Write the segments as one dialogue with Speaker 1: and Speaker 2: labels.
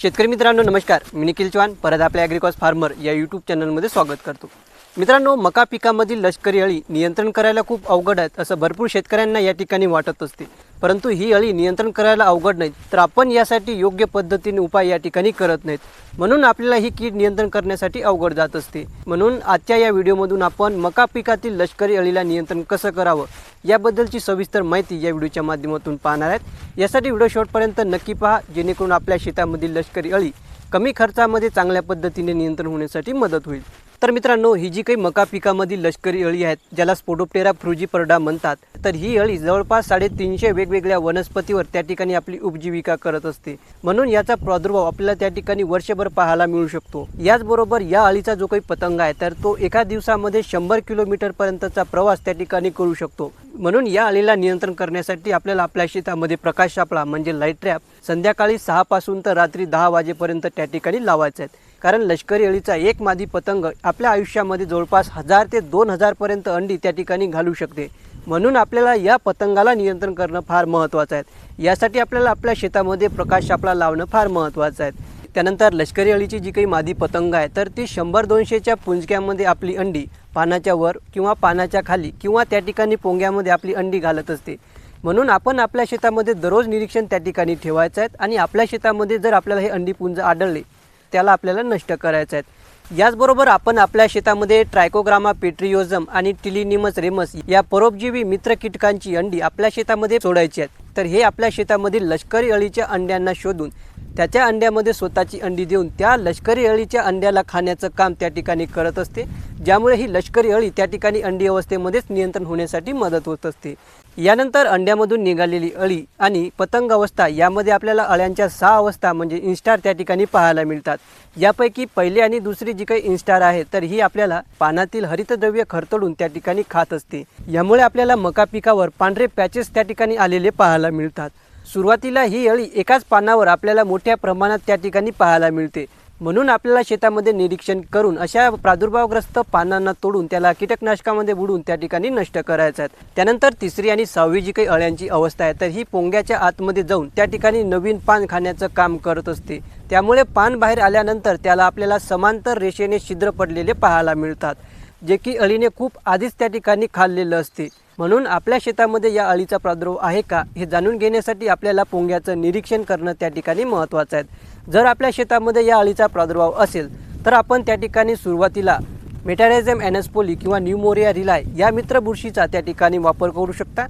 Speaker 1: शेतकरी मित्रांनो नमस्कार. मी निखिल चव्हाण परत आपल्या ॲग्रिकॉस फार्मर या यूट्यूब चॅनलमध्ये स्वागत करतो. मित्रांनो मका पिकामधील लष्करी अळी नियंत्रण करायला खूप अवघड आहेत असं भरपूर शेतकऱ्यांना या ठिकाणी वाटत असते. परंतु ही अळी नियंत्रण करायला अवघड नाही तर आपण यासाठी योग्य पद्धतीने उपाय या ठिकाणी करत नाहीत. म्हणून आपल्याला ही कीड नियंत्रण करण्यासाठी अवघड जात असते. म्हणून आजच्या या व्हिडिओमधून आपण मका पिकातील लष्करी अळीला नियंत्रण कसं करावं याबद्दलची सविस्तर माहिती या व्हिडिओच्या माध्यमातून पाहणार आहेत. यासाठी व्हिडिओ शेवटपर्यंत नक्की पहा जेणेकरून आपल्या शेतामधील लष्करी अळी कमी खर्चामध्ये चांगल्या पद्धतीने नियंत्रण होण्यासाठी मदत होईल. तर मित्रांनो ही जी काही मका पिकामधील लष्करी अळी आहेत ज्याला स्पोडोप्टेरा फ्रुजीपर्डा म्हणतात तर ही अळी जवळपास साडेतीनशे वेगवेगळ्या वनस्पतीवर त्या ठिकाणी आपली उपजीविका करत असते. म्हणून याचा प्रादुर्भाव आपल्याला त्या ठिकाणी वर्षभर पाहायला मिळू शकतो. याचबरोबर या अळीचा जो काही पतंग आहे तर तो एका दिवसामध्ये शंभर किलोमीटरपर्यंतचा प्रवास त्या ठिकाणी करू शकतो. म्हणून या अळीला नियंत्रण करण्यासाठी आपल्याला आपल्या शेतामध्ये प्रकाश सापळा म्हणजे लाइट ट्रॅप संध्याकाळी सहापासून तर रात्री दहा वाजेपर्यंत त्या ठिकाणी लावायचे आहेत. कारण लष्करी अळीचा एक मादी पतंग आपल्या आयुष्यामध्ये जवळपास हजार ते दोन हजारपर्यंत अंडी त्या ठिकाणी घालू शकते. म्हणून आपल्याला या पतंगाला नियंत्रण करणं फार महत्त्वाचं आहे. यासाठी आपल्याला आपल्या शेतामध्ये प्रकाश सापळा लावणं फार महत्त्वाचं आहे. त्यानंतर लष्करी अळीची जी काही मादी पतंग आहे तर ती शंभर दोनशेच्या पुंजक्यामध्ये आपली अंडी पानाच्या वर किंवा पानाच्या खाली किंवा त्या ठिकाणी पोंग्यामध्ये आपली अंडी घालत असते. म्हणून आपण आपल्या शेतामध्ये दररोज निरीक्षण त्या ठिकाणी ठेवायचं आहे आणि आपल्या शेतामध्ये जर आपल्याला हे अंडी पुंज आढळले त्याला आपल्याला नष्ट करायचं आहेत. याचबरोबर आपण आपल्या शेतामध्ये ट्रायकोग्रामा पेट्रियोझम आणि टिलिनिमस रेमस या परोपजीवी मित्र कीटकांची अंडी आपल्या शेतामध्ये सोडायची आहेत. तर हे आपल्या शेतामधील लष्करी अळीच्या अंड्यांना शोधून त्याच्या अंड्यामध्ये स्वतःची अंडी देऊन त्या लष्करी अळीच्या अंड्याला खाण्याचं काम त्या ठिकाणी करत असते ज्यामुळे ही लष्करी अळी त्या ठिकाणी अंडी अवस्थेमध्येच नियंत्रण होण्यासाठी मदत होत असते. यानंतर अंड्यामधून निघालेली अळी आणि पतंग अवस्था यामध्ये आपल्याला अळ्यांच्या सहा अवस्था म्हणजे इन्स्टार त्या ठिकाणी पाहायला मिळतात. यापैकी पहिली आणि दुसरी जी काही इन्स्टार आहे तर ही आपल्याला पानातील हरितद्रव्य खरतडून त्या ठिकाणी खात असते. यामुळे आपल्याला मका पिकावर पांढरे पॅचेस त्या ठिकाणी आलेले पाहायला मिळतात. सुरुवातीला ही अळी एकाच पानावर आपल्याला मोठ्या प्रमाणात त्या ठिकाणी पाहायला मिळते. म्हणून आपल्याला शेतामध्ये निरीक्षण करून अशा प्रादुर्भावग्रस्त पानांना तोडून त्याला कीटकनाशकामध्ये बुडून त्या ठिकाणी नष्ट करायचं आहे. त्यानंतर तिसरी आणि सहावी जी काही अळ्यांची अवस्था आहे तर ही पोंग्याच्या आतमध्ये जाऊन त्या ठिकाणी नवीन पान खाण्याचं काम करत असते. त्यामुळे पान बाहेर आल्यानंतर त्याला आपल्याला समांतर रेषेने छिद्र पडलेले पाहायला मिळतात जे की अळीने खूप आधीच त्या ठिकाणी खाल्लेलं असते. म्हणून आपल्या शेतामध्ये या अळीचा प्रादुर्भाव आहे का हे जाणून घेण्यासाठी आपल्याला पोंग्याचं निरीक्षण करणं त्या ठिकाणी महत्त्वाचं आहे. जर आपल्या शेतामध्ये या अळीचा प्रादुर्भाव असेल तर आपण त्या ठिकाणी सुरुवातीला मेटॅरेझम ॲनस्पोली किंवा न्यूमोरिया रिलाय या मित्र बुरशीचा त्या ठिकाणी वापर करू शकता.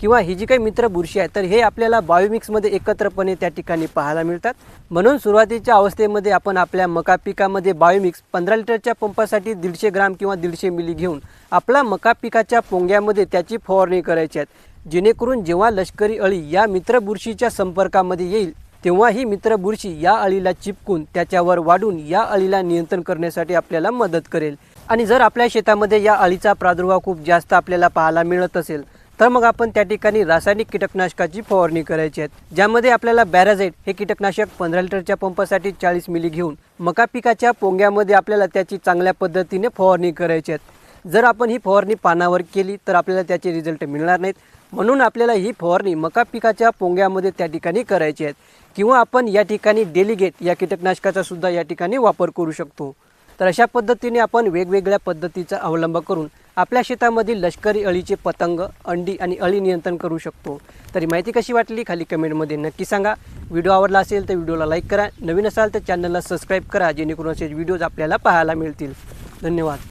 Speaker 1: किंवा ही जी काही मित्र बुरशी आहे तर हे आपल्याला बायोमिक्समध्ये एकत्रपणे त्या ठिकाणी पाहायला मिळतात. म्हणून सुरुवातीच्या अवस्थेमध्ये आपण आपल्या मका पिकामध्ये बायोमिक्स पंधरा लिटरच्या पंपासाठी दीडशे ग्राम किंवा दीडशे मिली घेऊन आपला मका पिकाच्या पोंग्यामध्ये त्याची फवारणी करायची आहे. जेणेकरून जेव्हा लष्करी अळी या मित्र बुरशीच्या संपर्कामध्ये येईल तेव्हा ही मित्र बुरशी या अळीला चिपकून त्याच्यावर वाढून या अळीला नियंत्रण करण्यासाठी आपल्याला मदत करेल. आणि जर आपल्या शेतामध्ये या अळीचा प्रादुर्भाव खूप जास्त आपल्याला पाहायला मिळत असेल तर मग आपण त्या ठिकाणी रासायनिक कीटकनाशकाची फवारणी करायची आहे. ज्यामध्ये आपल्याला बॅराझाईट हे कीटकनाशक पंधरा लिटरच्या पंपासाठी चाळीस मिली घेऊन मका पिकाच्या पोंग्यामध्ये आपल्याला त्याची चांगल्या पद्धतीने फवारणी करायची आहे. जर आपण ही फवारणी पानावर केली तर आपल्याला त्याचे रिझल्ट मिळणार नाहीत. म्हणून आपल्याला ही फवारणी मका पिकाच्या पोंग्यामध्ये त्या ठिकाणी करायची आहेत. किंवा आपण या ठिकाणी डेलिगेट या कीटकनाशकाचा सुद्धा या ठिकाणी वापर करू शकतो. तर अशा पद्धतीने आपण वेगवेगळ्या पद्धतीचा अवलंब करून आपल्या शेतामधील लष्करी अळीचे पतंग अंडी आणि अळी नियंत्रण करू शकतो. तरी माहिती कशी वाटली खाली कमेंटमध्ये नक्की सांगा. व्हिडिओ आवडला असेल तर व्हिडिओला लाईक करा. नवीन असाल तर चॅनलला सबस्क्राईब करा जेणेकरून असे व्हिडिओज आपल्याला पाहायला मिळतील. धन्यवाद.